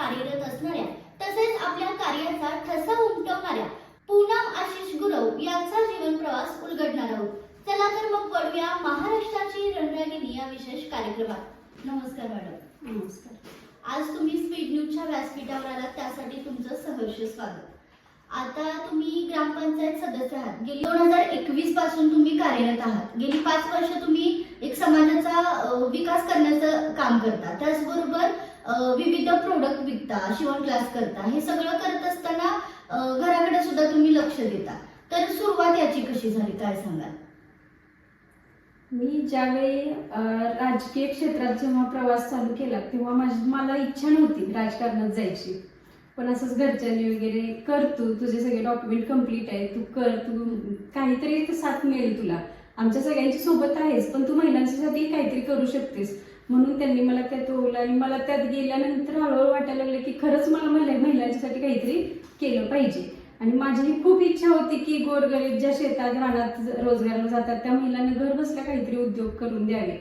कार्यरत असणाऱ्या तसेच आपल्या कार्याचा ठसा उमटवणाऱ्या पूनम आशिष गुरव यांचा जीवन प्रवास उलगडणार आहोत. चला तर मग वळूया महाराष्ट्राची रणरागिणी या विशेष कार्यक्रमात. नमस्कार मॅडम. नमस्कार. आज तुम्ही स्पीड न्यूजच्या व्यासपीठावर आलात त्यासाठी तुमचं सहर्ष स्वागत. आता तुम्ही ग्रामपंचायत सदस्य आहात. गेली दोन हजार एकवीसपासून तुम्ही कार्यरत आहात. गेली पाच वर्ष तुम्ही एक समाजाचा विकास करण्याचं काम करता. त्याचबरोबर विविध प्रोडक्ट विकता शिवण क्लास करता हे सगळं करत असताना घराकडे सुद्धा तुम्ही लक्ष देता. तर सुरुवात याची कशी झाली? काय सांगाल? मी ज्यावेळी राजकीय क्षेत्रात जेव्हा प्रवास चालू केला तेव्हा माझी मला इच्छा नव्हती राजकारणात जायची. पण असंच घरच्यांनी वगैरे कर तू तुझे सगळे डॉक्युमेंट कंप्लीट आहे तू कर तू काहीतरी साथ मिळेल तुला. आमच्या सगळ्यांची सोबत आहेस पण तू महिलांच्यासाठी काहीतरी करू शकतेस. म्हणून त्यांनी मला त्यात ओवलं आणि मला त्यात गेल्यानंतर हळूहळू वाटायला लागलं की खरंच मला महिला महिलांच्यासाठी काहीतरी केलं पाहिजे. आणि माझी खूप इच्छा होती की गोरगरीब ज्या शेतात रानात रोजगाराला जातात त्या महिलांना घर बसल्या काहीतरी उद्योग करून द्यावे.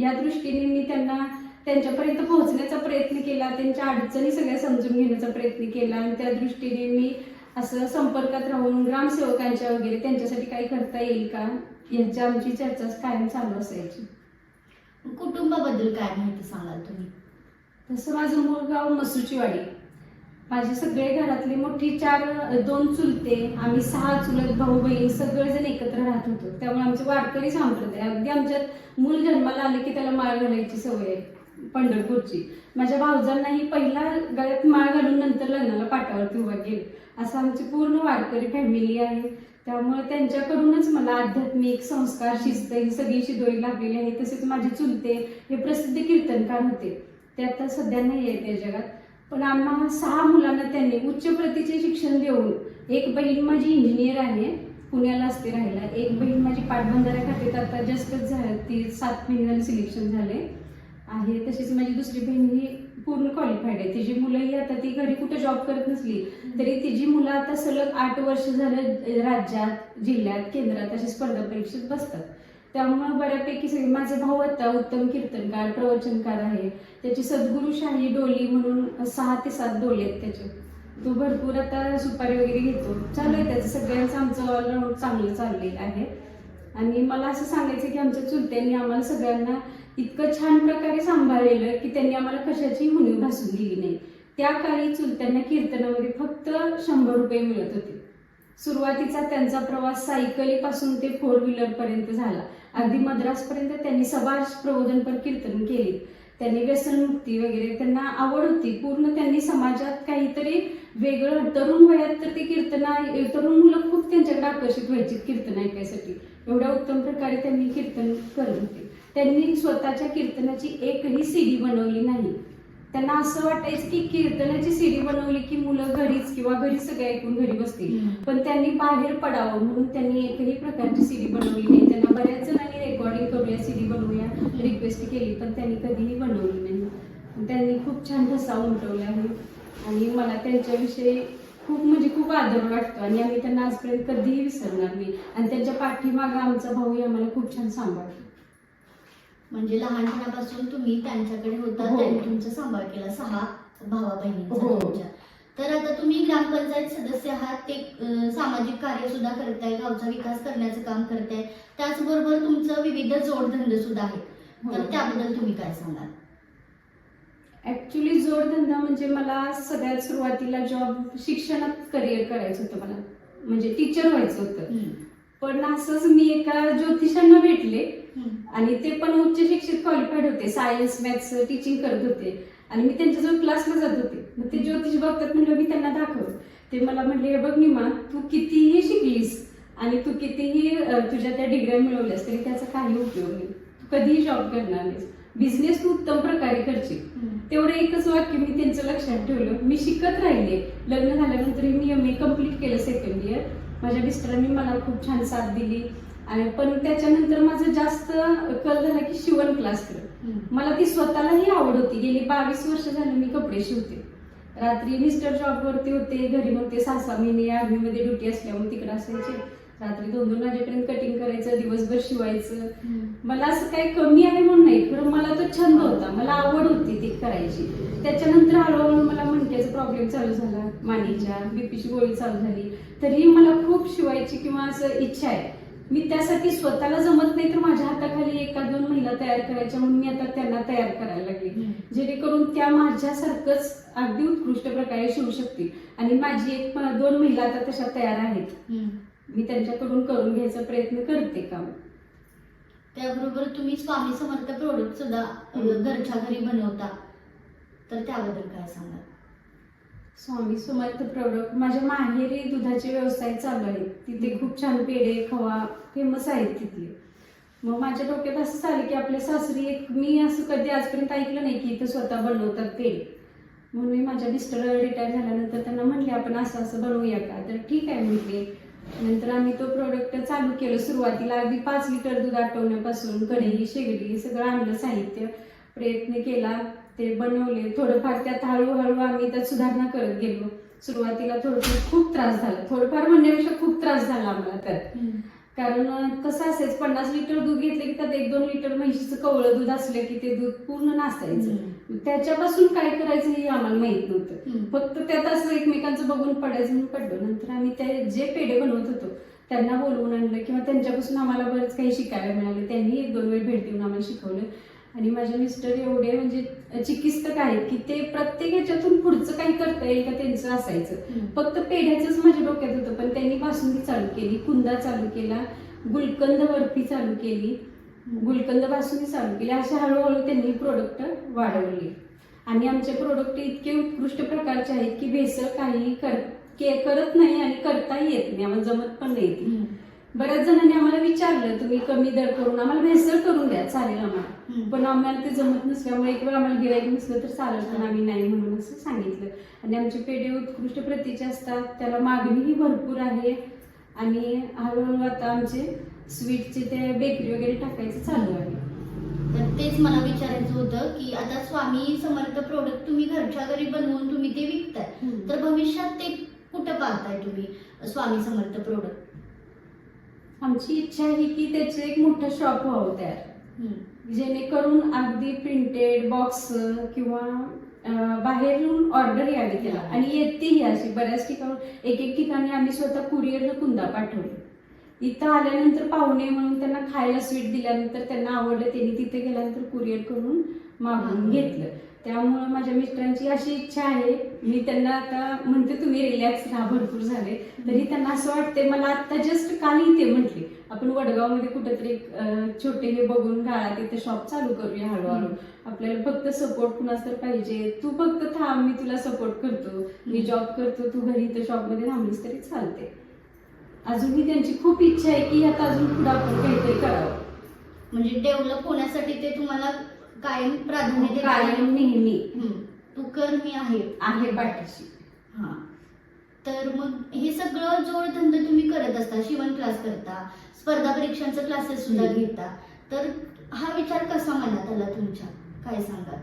या दृष्टीने मी त्यांना त्यांच्यापर्यंत पोहोचण्याचा प्रयत्न केला त्यांच्या अडचणी सगळ्या समजून घेण्याचा प्रयत्न केला आणि त्या दृष्टीने मी असं संपर्कात राहून ग्रामसेवकांच्या वगैरे त्यांच्यासाठी काही करता येईल का? यांची आमची चर्चा कायम चालू असायची. कुटुंबाबद्दल काय माहिती सांगाल तुम्ही? तसं माझं मूळ गाव मसुचीवाडी माझे सगळे घरातले मोठी चार दोन चुलते आम्ही सहा चुलत भाऊ बहीण सगळेजण एकत्र राहत होतो. त्यामुळे आमचे वारकरी संप्रदाय. अगदी आमच्यात मूल जन्माला आले की त्याला माळ घालायची सवय आहे पंढरपूरची. माझ्या भाऊजांनाही पहिला गळ्यात माळ घालून नंतर लग्नाला पाठावरती उभा गेले असं आमची पूर्ण वारकरी फॅमिली आहे. त्यामुळे त्यांच्याकडूनच मला आध्यात्मिक संस्कार शिस्त ही सगळी शिदोरी लागलेली आहे. तसेच माझे चुलते हे प्रसिद्ध कीर्तनकार होते. ते आता सध्या नाही आहेत या जगात. पण आम्हा सहा मुलांना त्यांनी उच्च प्रतीचे शिक्षण देऊन एक बहीण माझी इंजिनियर आहे. पुण्याला असते राहायला. एक बहीण माझी पाटबंधारा खात्यात आता जस्टच झालं ती सात महिन्याला सिलेक्शन झाले. आहे. तशीच माझी दुसरी बहीण ही पूर्ण क्वालिफाईड आहे. तिची मुलंही आता ती घरी कुठे जॉब करत नसली तरी तिची मुलं आता सलग आठ वर्ष झालं राज्यात जिल्ह्यात केंद्रात अशी स्पर्धा परीक्षेत बसतात. त्यामुळे बऱ्यापैकी सगळे माझे भाऊ आता उत्तम कीर्तनकार प्रवचनकार आहे. त्याची सद्गुरुशाही डोली म्हणून सहा ते सात डोले आहेत त्याचे तो भरपूर आता सुपारी वगैरे घेतो. चालू आहे त्याचं सगळ्यांचं आमचं ऑलराऊंड चांगलं चाललेलं आहे. आणि मला असं सांगायचं की आमच्या चुलत्यांनी आम्हाला सगळ्यांना इतकं छान प्रकारे सांभाळलेलं की त्यांनी आम्हाला कशाची हुणीव भासून दिली नाही. त्या काळी चुलत्यांना कीर्तनामध्ये फक्त शंभर रुपये मिळत होते. सुरुवातीचा त्यांचा प्रवास सायकलीपासून ते फोर व्हीलर पर्यंत झाला. अगदी मद्रासपर्यंत त्यांनी सभाष प्रबोधनपर कीर्तन केले. त्यांनी व्यसनमुक्ती वगैरे त्यांना आवड होती. पूर्ण त्यांनी समाजात काहीतरी वेगळं. तरुण वयात तर ते कीर्तना तरुण मुलं खूप त्यांच्याकडे आकर्षित व्हायची कीर्तन ऐकायसाठी. एवढ्या उत्तम प्रकारे त्यांनी कीर्तन करत होते. त्यांनी स्वतःच्या कीर्तनाची एकही सीडी बनवली नाही. त्यांना असं वाटायचं की कीर्तनाची सीडी बनवली की मुलं घरीच किंवा घरी सगळे ऐकून घरी बसतील. पण त्यांनी बाहेर पडावं म्हणून त्यांनी एकही प्रकारची सीडी बनवली नाही. त्यांना बऱ्याच जणांनी रेकॉर्डिंग करूया सीडी बनवूया रिक्वेस्ट केली पण त्यांनी कधीही बनवली नाही. त्यांनी खूप छान ठसा उमटवला आहे. आणि मला त्यांच्याविषयी खूप म्हणजे खूप आदर वाटतो. आणि आम्ही त्यांना आजपर्यंत कधीही विसरणार नाही. आणि त्यांच्या पाठीमागं आमचा भाऊही आम्हाला खूप छान सांभाळतो. म्हणजे लहानपणापासून तुम्ही त्यांच्याकडे होता हो. त्यांनी तुमचा सांभाळ केला सहा भावा बहिणींचा हो. तर आता तुम्ही ग्रामपंचायत सदस्य आहात ते अं, सामाजिक कार्य सुद्धा करताय गावचा विकास करण्याचं काम करताय. त्याचबरोबर तुमचं विविध जोडधंदे सुद्धा आहेत. तर हो. त्याबद्दल तुम्ही काय सांगाल? ऍक्च्युली जोडधंदा म्हणजे मला सगळ्यात सुरुवातीला जॉब शिक्षणात करिअर करायचं होतं मला. म्हणजे टीचर व्हायचं होतं. पण असंच मी एका ज्योतिषांना भेटले. आणि ते पण उच्च शिक्षित क्वालिफाईड होते. सायन्स मॅथ्स टीचिंग करत होते. आणि मी त्यांच्याजवळ क्लासला जात होते. मग ते ज्योतिष बघतात म्हणलं मी त्यांना दाखवलं. ते मला म्हणले हे बघ निमा तू कितीही शिकलीस आणि तू कितीही तुझ्या त्या डिग्र्या मिळवल्यास तरी त्याचा काही उपयोग नाही. तू कधीही जॉब करणार नाहीस. बिझनेस तू उत्तम प्रकारे करशील. तेवढं एकच वाक्य मी त्यांचं लक्षात ठेवलं. मी शिकत राहिले. लग्न झाल्यानंतर मी एम ए कंप्लीट केलं सेकंड इयर माझ्या मिस्टरांनी मला खूप छान साथ दिली. आणि पण त्याच्यानंतर माझं जास्त कल झाला की शिवण क्लास कर मला ती स्वतःलाही आवड होती. गेली बावीस वर्ष झालं मी कपडे शिवते. रात्री मिस्टर जॉबवरती होते घरी मग ते सहा सहा महिने आर्मीमध्ये ड्युटी असल्यामुळे तिकडे असायचे. रात्री दोन दोन वाजेपर्यंत कटिंग करायचं दिवसभर शिवायचं. मला असं काही कमी आहे म्हणून नाही खरं मला तो छंद होता. मला आवड होती ती करायची. त्याच्यानंतर हळूहळू मला मणक्याचा प्रॉब्लेम चालू झाला. मानेच्या बीपीची गोळी चालू झाली. तरीही मला खूप शिवायची किंवा असं इच्छा आहे. मी त्यासाठी स्वतःला जमत नाही तर माझ्या हाताखाली एका दोन महिला तयार करायच्या म्हणून मी आता त्यांना तयार करायला लागली. जेणेकरून त्या माझ्यासारखंच अगदी उत्कृष्ट प्रकारे शिवू शकतील. आणि माझी एक दोन महिला आता तशा तयार आहेत. मी त्यांच्याकडून करून घ्यायचा प्रयत्न करते काम त्याबरोबर तुम्ही स्वामी समर्थ प्रोडक्ट सुद्धा. घरच्या घरी बनवता. तर त्याबद्दल काय सांगा स्वामी समर्थ प्रोडक्ट माझ्या माहेरी दुधाचे व्यवसाय चालू आहेत. तिथे खूप छान पेढे खवा फेमस आहेत तिथले. मग माझ्या डोक्यात असं चालेल की आपल्या सासरी एक मी असं कधी आजपर्यंत ऐकलं नाही की इथं स्वतः बनवतात पेढे. म्हणून मी माझ्या मिस्टर रिटायर झाल्यानंतर त्यांना म्हणले आपण असं असं बनवूया का? तर ठीक आहे म्हटले नंतर आम्ही तो प्रोडक्ट चालू केलं सुरुवातीला. अगदी पाच लिटर दूध आटवण्यापासून कढई शेगडी सगळं आणलं साहित्य. प्रयत्न केला. ते बनवले. थोडंफार त्यात हळूहळू आम्ही त्यात सुधारणा करत गेलो. सुरुवातीला थोडंफार खूप त्रास झाला. थोडंफार म्हणण्यापेक्षा खूप त्रास झाला आम्हाला त्यात. कारण कसं असायचं पन्नास लिटर दूध घेतलं की त्यात एक दोन लिटर म्हशीचं कवळं दूध असलं की ते दूध पूर्ण नासायचं. त्याच्यापासून काय करायचं हे आम्हाला माहीत नव्हतं. फक्त त्यात असं एकमेकांचं बघून पडायचं म्हणून पडलो. नंतर आम्ही ते जे पेढे बनवत होतो त्यांना बोलवून आणलं किंवा त्यांच्यापासून आम्हाला बरंच काही शिकायला मिळालं. त्यांनी एक दोन वेळ भेट देऊन आम्हाला शिकवलं. आणि माझे मिस्टर एवढे म्हणजे चिकित्सक आहेत की ते प्रत्येक ह्याच्यातून पुढचं काही करता येईल का त्यांचं असायचं. फक्त पेढ्याचंच माझ्या डोक्यात होतं पण त्यांनी बासुंदी चालू केली कुंदा चालू केला गुलकंद बर्फी चालू केली गुलकंद बासुंदी चालू केली अशा हळूहळू त्यांनी प्रोडक्ट वाढवली. आणि आमचे प्रोडक्ट इतके उत्कृष्ट प्रकारचे आहेत की भेसळ काही कर के- करत नाही आणि करताही येत नाही आम्हाला जमत पण नाही. बऱ्याच जणांनी आम्हाला विचारलं तुम्ही कमी दर करून आम्हाला भेसळ करून द्या चालेल आम्हाला. पण आम्हाला ते जमत नसल्यामुळे एक वेळ आम्हाला गिराईक नसलं तर चालेल पण आम्ही नाही म्हणून असं सांगितलं. आणि आमचे पेढे उत्कृष्ट प्रतीचे असतात त्याला मागणीही भरपूर आहे. आणि हळूहळू आता आमचे स्वीटचे ते बेकरी वगैरे टाकायचं चालू आहे. तर तेच मला विचारायचं होतं की आता स्वामी समर्थ प्रोडक्ट तुम्ही घरच्या घरी बनवून तुम्ही ते विकताय. तर भविष्यात ते कुठं पाहताय तुम्ही स्वामी समर्थ प्रोडक्ट आमची इच्छा आहे की त्याचं एक मोठं शॉप व्हावं तयार जेणेकरून अगदी प्रिंटेड बॉक्स किंवा बाहेरून ऑर्डर यावी त्याला आणि येतेही अशी बऱ्याच ठिकाणी. एक एक ठिकाणी आम्ही स्वतः कुरिअरनं कुंदा पाठवले. इथं आल्यानंतर पाहुणे म्हणून त्यांना खायला स्वीट दिल्यानंतर त्यांना आवडलं त्यांनी तिथे गेल्यानंतर कुरिअर करून मागवून हा. घेतलं. त्यामुळं माझ्या मिस्टरांची अशी इच्छा आहे मी त्यांना आता म्हणते तुम्ही रिलॅक्स राहा भरपूर झाले. तरी त्यांना असं वाटते मला आता जस्ट काल इथे म्हटले आपण वडगावमध्ये कुठेतरी छोटे हे बघून गाळा तिथे शॉप चालू करूया हळूहळू. आपल्याला फक्त सपोर्ट कुणाच तर पाहिजे. तू फक्त थांब मी तुला सपोर्ट करतो. मी जॉब करतो तू घरी इथं शॉपमध्ये थांबलीस तरी चालते अजूनही त्यांची खूप इच्छा आहे की आता अजून पुढे आपण काहीतरी करावं. म्हणजे डेव्हलप होण्यासाठी ते तुम्हाला कायम प्राधान्य देतात. कायम नेहमी. हम्म. तू कर मी आहे. आहे पाठीशी. हा. तर मग हे सगळं जोडधंदा तुम्ही करत असता शिवण क्लास करता स्पर्धा परीक्षांचे क्लासेस सुद्धा हम्म. घेता. तर हा विचार कसा मनात आला तुमच्या? काय सांगा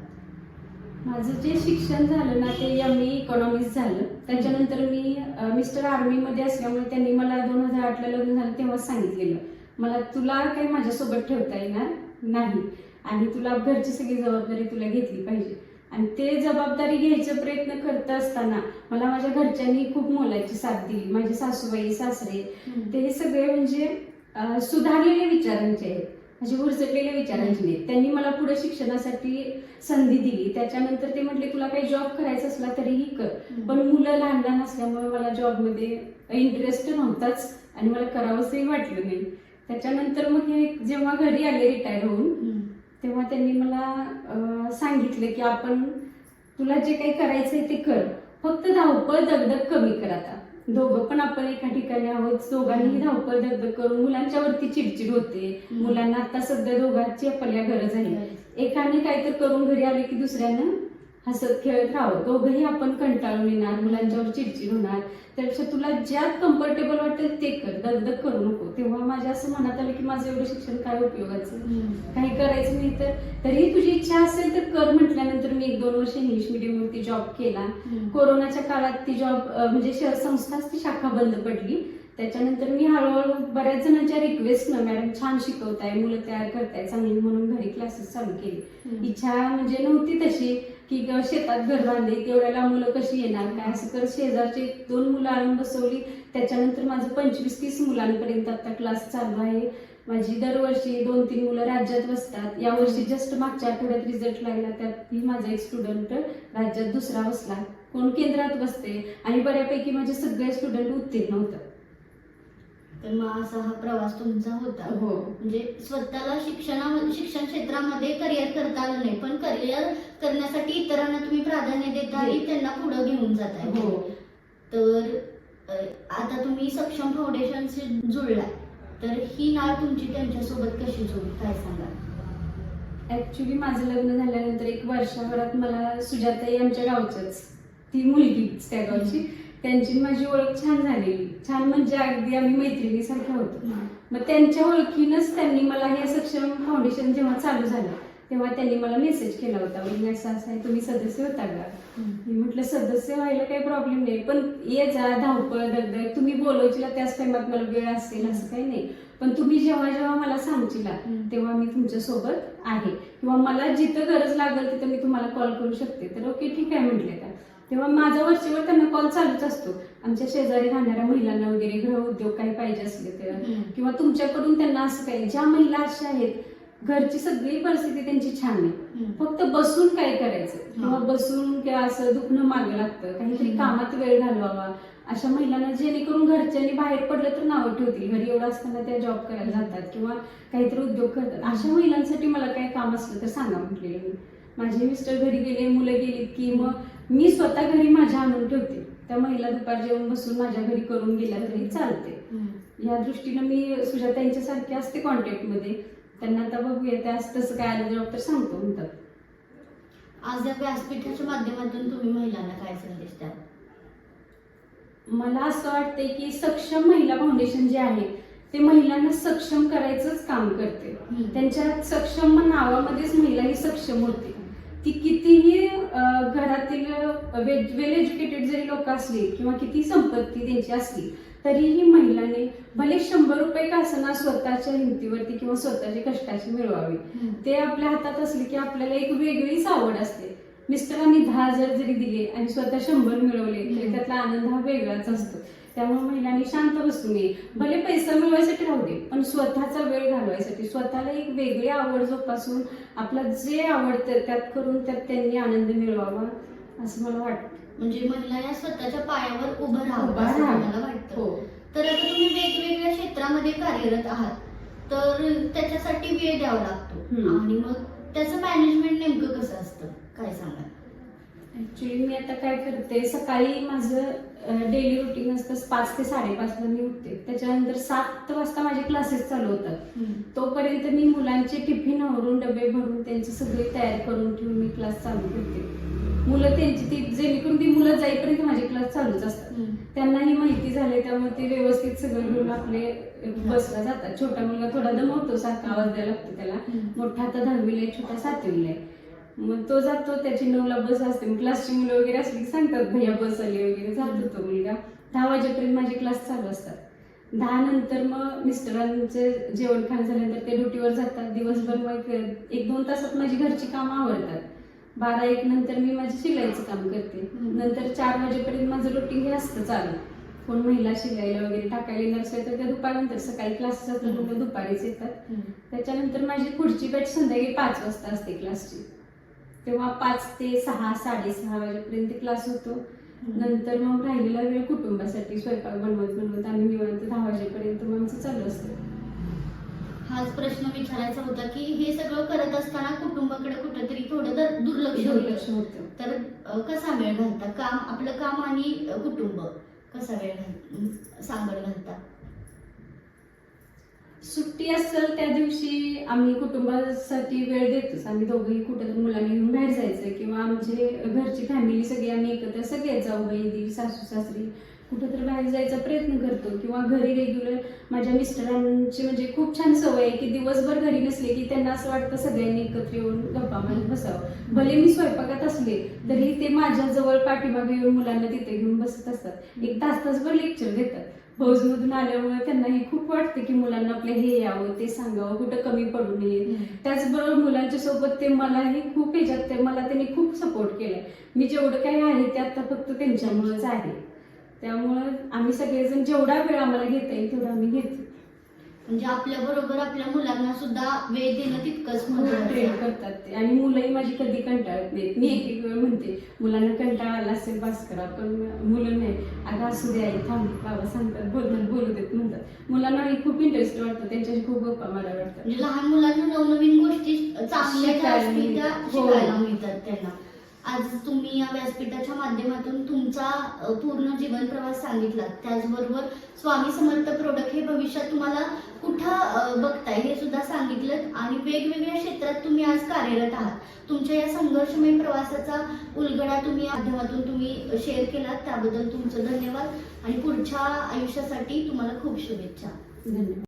माझं जे शिक्षण झालं ना ते एम ए इकॉनॉमिक्स झालं. त्याच्यानंतर मी मिस्टर आर्मीमध्ये असल्यामुळे त्यांनी मला दोन हजार आठला लग्न झालं तेव्हाच सांगितलेलं. मला तुला काही माझ्यासोबत ठेवता येणार नाही. आणि तुला घरची सगळी जबाबदारी तुला घेतली पाहिजे. आणि ते जबाबदारी घ्यायचा प्रयत्न करत असताना मला माझ्या घरच्यांनी खूप मोलाची साथ दिली. माझे सासूबाई सासरे ते सगळे म्हणजे सुधारलेले विचारांचे आहेत. म्हणजे उरचटलेल्या विचारांचे नाहीत. त्यांनी मला पुढे शिक्षणासाठी संधी दिली. त्याच्यानंतर ते म्हटले तुला काही जॉब करायचा असला तरीही कर. पण मुलं लहान लहान असल्यामुळे मला जॉबमध्ये इंटरेस्ट नव्हताच आणि मला करावंसंही वाटलं नाही. त्याच्यानंतर मग हे जेव्हा घरी आले रिटायर होऊन. तेव्हा त्यांनी मला सांगितलं की आपण तुला जे काही करायचंय ते कर. फक्त धावपळ दगदग कमी कर आता. दोघं पण आपण एका ठिकाणी आहोत. दोघांनीही धावपळ दगदग करून मुलांच्या वरती चिडचिड होते. मुलांना आता सध्या दोघांची आपल्या गरज आहे. एकाने काहीतरी करून घरी आले की दुसऱ्यानं? हसत खेळत राहावं. दोघंही आपण कंटाळून येणार मुलांच्यावर चिडचिड होणार. त्यापेक्षा तुला ज्यात कम्फर्टेबल वाटेल ते कर. दगदग करू नको. तेव्हा माझ्या असं मनात आलं की माझं एवढं शिक्षण काय उपयोगाचं. काही करायचं नाही तर. तरीही तुझी इच्छा असेल तर कर म्हटल्यानंतर मी एक दोन वर्ष इंग्लिश मिडियमवरती जॉब केला. कोरोनाच्या काळात ती जॉब म्हणजे श- संस्थाच ती शाखा बंद पडली. त्याच्यानंतर मी हळूहळू बऱ्याच जणांच्या रिक्वेस्टनं मॅडम छान शिकवताय मुलं तयार करताय चांगली म्हणून घरी क्लासेस चालू केले. इच्छा म्हणजे नव्हती तशी. की शेतात घर बांधले तेवढ्याला मुलं कशी येणार? काय असं? कर शेजारचे दोन मुलं आणून बसवली. त्याच्यानंतर माझं पंचवीस तीस मुलांपर्यंत आता क्लास चालू आहे. माझी दरवर्षी दोन तीन मुलं राज्यात बसतात. यावर्षी जस्ट मागच्या आठवड्यात रिझल्ट लागला त्यात माझा एक स्टुडंट राज्यात दुसरा बसला. कोण केंद्रात बसते? आणि बऱ्यापैकी माझे सगळे स्टुडंट उत्तीर्ण होतात. तर मग असा हा प्रवास तुमचा होता. हो. म्हणजे स्वतःला शिक्षणा शिक्षण क्षेत्रामध्ये करिअर करता आलं नाही पण करिअर करण्यासाठी इतरांना तुम्ही प्राधान्य देता आणि त्यांना पुढे घेऊन जाताय. हो. तर आता तुम्ही सक्षम फाउंडेशनशी जुळलाय. तर ही नाळ तुमची त्यांच्यासोबत कशी जुळली? काय सांगा ऍक्च्युली माझं लग्न झाल्यानंतर एक वर्षभरात मला सुजाताई आमच्या गावच्याच ती मुलगीच त्या गावची. त्यांची माझी ओळख छान झालेली. छान म्हणजे अगदी आम्ही मैत्रिणीसारख्या होतो. मग त्यांच्या ओळखीनंच त्यांनी मला हे सक्षम फाउंडेशन जेव्हा चालू झालं तेव्हा त्यांनी मला मेसेज केला होता. म्हणजे असं असं आहे तुम्ही सदस्य होता का? मी म्हटलं सदस्य व्हायला काही प्रॉब्लेम नाही पण ये जा धावपळ दगदग. तुम्ही बोलवशीला त्याच टाइमात मला वेळ असेल असं काही नाही. पण तुम्ही जेव्हा जेव्हा मला सांगशीला हम्म. तेव्हा मी तुमच्यासोबत आहे. किंवा मला जिथं गरज लागेल तिथं मी तुम्हाला कॉल करू शकते. तर ओके ठीक आहे म्हटले का तेव्हा माझा वरचेवर त्यांना कॉल चालूच असतो. आमच्या शेजारी राहणाऱ्या महिलांना वगैरे गृह उद्योग काही पाहिजे असले तर. किंवा तुमच्याकडून त्यांना असं काही ज्या महिला अशा आहेत घरची सगळी परिस्थिती त्यांची छान आहे. फक्त बसून काय करायचं? किंवा बसून किंवा असं दुखणं मागं लागतं. काहीतरी. कामात वेळ घालवावा. अशा महिलांना जेणेकरून घरच्यांनी बाहेर पडलं तर नावं ठेवतील. घरी एवढं असताना त्या जॉब करायला जातात किंवा काहीतरी उद्योग करतात. अशा महिलांसाठी मला काय काम असलं तर सांगा म्हटलेलं माझे मिस्टर घरी गेले मुलं गेलीत की मग मी स्वतः घरी माझ्या आणून ठेवते. त्या महिला दुपार जेवण बसून माझ्या घरी करून गेल्या तरी चालते. या दृष्टीनं मी सुजाताईंच्या सारखे असते कॉन्टॅक्टमध्ये त्यांना आता बघूया त्या तसं काय आलं जॉब तर सांगतो म्हणतात. आज या व्यासपीठाच्या माध्यमातून तुम्ही महिलांना काय संदेश द्याल? मला असं वाटतंय की सक्षम महिला फाउंडेशन जे आहे ते महिलांना सक्षम करायचंच काम करते. त्यांच्या सक्षम नावामध्येच महिला ही सक्षम होते. ती कितीही घरातील वेल एज्युकेटेड जरी लोक असली किंवा किती संपत्ती त्यांची असली तरीही महिलाने भले शंभर रुपये का असना स्वतःच्या हिमतीवरती किंवा स्वतःच्या कष्टाची मिळवावी. ते आपल्या हातात असले की आपल्याला एक वेगळीच आवड असते. मिस्टरांनी दहा हजार जरी दिले आणि स्वतः शंभर मिळवले तरी. त्यातला आनंद हा वेगळाच असतो. त्यामुळे महिलांनी शांत बसू नये. भले पैसा मिळवायसाठी राहू दे पण स्वतःचा वेळ घालवायसाठी स्वतःला एक वेगळी आवड जोपासून आपला जे आवडतं त्यात करून त्यात त्यांनी आनंद मिळवावा असं मला वाटतं. म्हणजे महिला या स्वतःच्या पायावर उभं राहावं असं. तुम्हाला वाटतं. हो. तर आता तुम्ही वेगवेगळ्या क्षेत्रामध्ये कार्यरत आहात. तर त्याच्यासाठी वेळ द्यावा लागतो. आणि मग त्याचं मॅनेजमेंट नेमकं कसं असतं? काय सांगा ऍक्च्युली मी आता काय करते सकाळी माझं डेली रुटीन असतं. पाच ते साडेपाचला मी उठते. त्याच्यानंतर सात वाजता माझे क्लासेस चालू होतात. तोपर्यंत मी मुलांचे टिफिन आवरून डबे भरून त्यांची सगळी तयारी करून ठेवून मी क्लास चालू करते मुलं त्यांची ती जेणेकरून ती मुलं जाईपर्यंत माझे क्लास चालूच असतात. त्यांनाही माहिती झाले त्यामुळे ते व्यवस्थित सगळं घेऊन आपले बसला जातात. छोटा मुलगा थोडा दमवतो सारखा आवाज द्यायला लागतो त्याला. मोठा आता दहावीला आहे छोटा सातवीला आहे. मग तो जातो त्याची नऊला बस असते. मग क्लासची मुलं वगैरे असली सांगतात भैया बस आली वगैरे. जातो तो मुलगा. दहा वाजेपर्यंत माझे क्लास चालू असतात. दहा नंतर मग मिस्टरांचे जेवण खाणं झाल्यानंतर ते ड्युटीवर जातात. दिवसभर मग एक दोन तासात माझी घरची कामं आवडतात बारा एक नंतर मी माझे शिलाईचं काम करते. नंतर चार वाजेपर्यंत माझं रुटीन हे असतं चालू. कोण महिला शिलाईला वगैरे टाकायला येणार असेल तर त्या दुपारनंतर सकाळी क्लासेस असतात. मुलं दुपारीच येतात. त्याच्यानंतर माझी पुढची बॅच संध्याकाळी पाच वाजता असते क्लासची तेव्हा पाच ते सहा साडेसहा वाजेपर्यंत क्लास होतो. नंतर मग राहिलेला वेळ कुटुंबासाठी स्वयंपाक बनवत बनवत आम्ही निवांत दहा वाजेपर्यंत मग आमचं चालू असतं. हाच प्रश्न विचारायचा होता की हे सगळं करत असताना कुटुंबाकडे कुठेतरी थोडं दर- दुर्लक्ष दुर्लक्ष होतं. तर कसा वेळ घालता? काम आपलं काम आणि कुटुंब कसा वेळ घाल सांगड घालता? सुट्टी असेल त्या दिवशी आम्ही कुटुंबासाठी वेळ देतोच. आम्ही दोघंही कुठं मुलांनी घेऊन बाहेर जायचं किंवा आमचे घरची फॅमिली सगळी आम्ही एकत्र सगळे जाऊ बहिणी सासू सासरी कुठेतरी बाहेर जायचा प्रयत्न करतो किंवा घरी रेग्युलर माझ्या मिस्टरांची म्हणजे खूप छान सवय आहे की दिवसभर घरी नसले की त्यांना असं वाटतं सगळ्यांनी एकत्र येऊन गप्पा मारत बसावं. भले मी स्वयंपाकात असले तरी ते माझ्या जवळ पाठीमागे येऊन मुलांना तिथे घेऊन बसत असतात. एक तास तासभर लेक्चर देतात फौजमधून आल्यामुळे त्यांनाही खूप वाटतं की मुलांना आपल्या हे यावं ते सांगावं कुठं कमी पडू नये. त्याचबरोबर मुलांच्या सोबत ते मलाही खूप ह्याच्यात ते मला त्यांनी खूप सपोर्ट केलाय मी जेवढं काही आहे ते आता फक्त त्यांच्यामुळेच आहे. त्यामुळं आम्ही सगळेजण जेवढा वेळ आम्हाला घेता येईल तेवढा आम्ही घेतो. म्हणजे आपल्या बरोबर आपल्या मुलांना सुद्धा वेळ देणं तितकंच ट्रेन महत्वाचं करतात ते. आणि मुलंही माझी कधी कंटाळत नाहीत मी एक एक वेळ म्हणते मुलांना कंटाळा आला असेल बास करा. पण मुलं नाही. अगं असू द्या आई, थांब बाबा सांगतात बोल बोलू देत म्हणतात. मुलांनाही खूप इंटरेस्ट वाटतं त्यांच्याशी खूप गप्पा मारा वाटतात. म्हणजे लहान मुलांना नवनवीन गोष्टी चांगल्या ज्या शिकायला असतील त्या मिळतात. हो. शिकायला मिळतात त्यांना. आज तुम्ही या व्यासपीठाच्या माध्यमातून तुमचा पूर्ण जीवन प्रवास सांगितला त्याचबरोबर स्वामी समर्थ प्रोडक्ट हे भविष्यात तुम्हाला कुठं बघताय हे सुद्धा सांगितलं आणि वेगवेगळ्या क्षेत्रात तुम्ही आज कार्यरत आहात. तुमच्या या संघर्षमय प्रवासाचा उलगडा तुम्ही या माध्यमातून तुम्ही शेअर केलात. त्याबद्दल तुमचं धन्यवाद आणि पुढच्या आयुष्यासाठी तुम्हाला खूप शुभेच्छा. धन्यवाद.